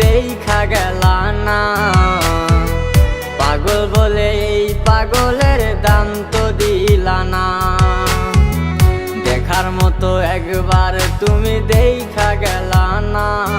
দেখা গেলা না। পাগল বলে এই পাগলের দাম তো দিলা না। দেখার মতো একবার তুমি দেখা গেলা না।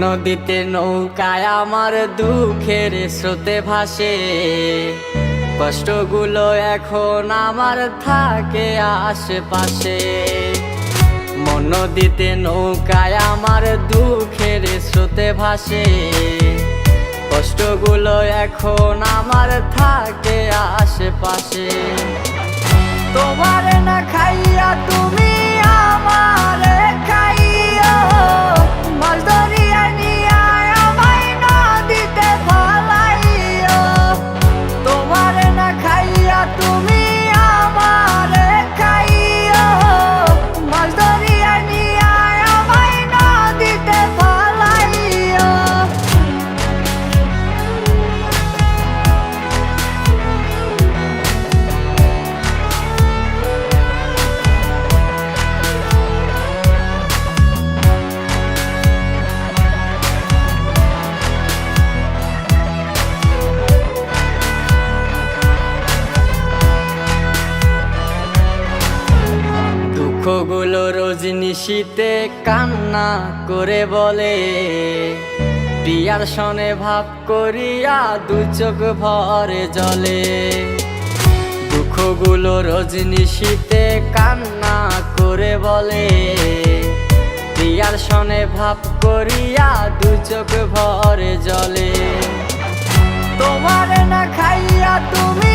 মন দিতে নৌকায় আমার দুঃখের স্রোতে ভাসে। কষ্টগুলো এখন আমার থাকে আশেপাশে। মন দিতে নৌকায় আমার দুঃখের স্রোতে ভাসে। কষ্টগুলো এখন আমার থাকে আশেপাশে। দুঃখগুলো রোজ নিশীতে কান্না করে বলে। প্রিয়ার সনে ভাব করিয়া দু চোখ ভরে জলে। দুঃখগুলো রোজ নিশীতে কান্না করে বলে। প্রিয়ার সনে ভাব করিয়া দু চোখ ভরে জলে। তোমার না খাইয়া তুমি